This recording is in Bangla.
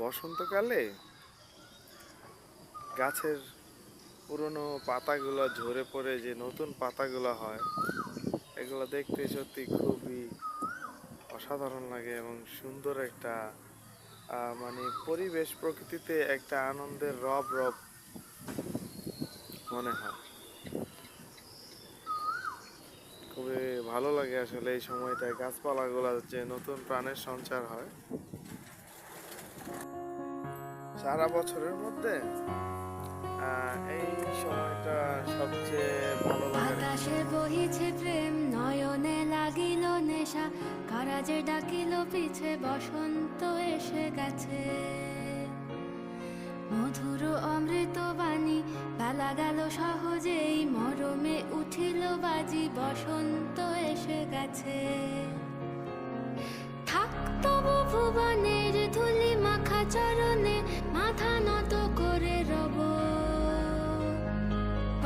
বসন্তকালে গাছের পুরনো পাতাগুলো ঝরে পড়ে যে নতুন পাতাগুলো হয়, এগুলো দেখতে সত্যি খুবই অসাধারণ লাগে এবং সুন্দর একটা মানে পরিবেশ প্রকৃতিতে একটা আনন্দের রব রব মনে হয়। খুবই ভালো লাগে আসলে এই সময়টায় গাছপালাগুলো যে নতুন প্রাণের সঞ্চার হয়। সারা বছরের মধ্যে এই সময়টা সবচেয়ে ভালো আকাশে বহিছে প্রেম, নয়নে লাগিল নেশা, কারাজে ডাকিল পিছে, বসন্ত এসে গেছে। মধুর অমৃত বাণী, বেলা গেল সহজেই, মরমে উঠিল বাজি, বসন্ত এসে গেছে। থাক তবু